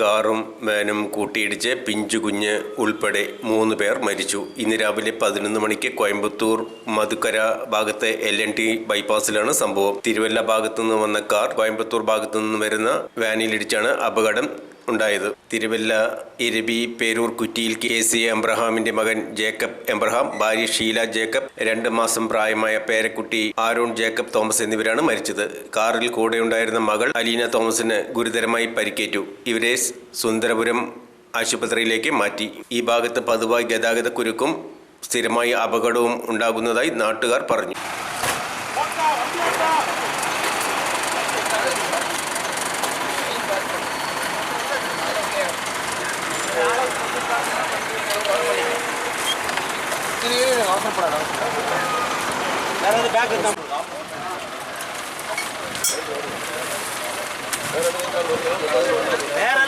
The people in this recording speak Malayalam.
കാറും വാനും കൂട്ടിയിടിച്ച് പിഞ്ചു കുഞ്ഞ് ഉൾപ്പെടെ മൂന്ന് പേർ മരിച്ചു. ഇന്ന് രാവിലെ പതിനൊന്ന് മണിക്ക് കോയമ്പത്തൂർ മധുക്കര ഭാഗത്തെ എൽ എൻ ടി ബൈപ്പാസിലാണ് സംഭവം. തിരുവല്ല ഭാഗത്തു നിന്ന് വന്ന കാർ കോയമ്പത്തൂർ ഭാഗത്തു നിന്ന് വരുന്ന വാനിലിടിച്ചാണ് അപകടം ഉണ്ടായത്. തിരുവല്ല ഇരബി പേരൂർ കുറ്റിയിൽ കെ സി എംബ്രഹാമിന്റെ മകൻ ജേക്കബ് എംബ്രഹാം ഭാര്യ ഷീല ജേക്കബ് രണ്ട് മാസം പ്രായമായ പേരക്കുട്ടി ആരോൺ ജേക്കബ് തോമസ് എന്നിവരാണ് മരിച്ചത്. കാറിൽ കൂടെയുണ്ടായിരുന്ന മകൾ അലീന തോമസിന് ഗുരുതരമായി പരിക്കേറ്റു. ഇവരെ സുന്ദരപുരം ആശുപത്രിയിലേക്ക് മാറ്റി. ഈ ഭാഗത്ത് പതിവായി ഗതാഗത കുരുക്കും സ്ഥിരമായി അപകടവും ഉണ്ടാകുന്നതായി നാട്ടുകാർ പറഞ്ഞു. இது அவசரப்படாத வேற எதாவது பேக் இருக்கா வேற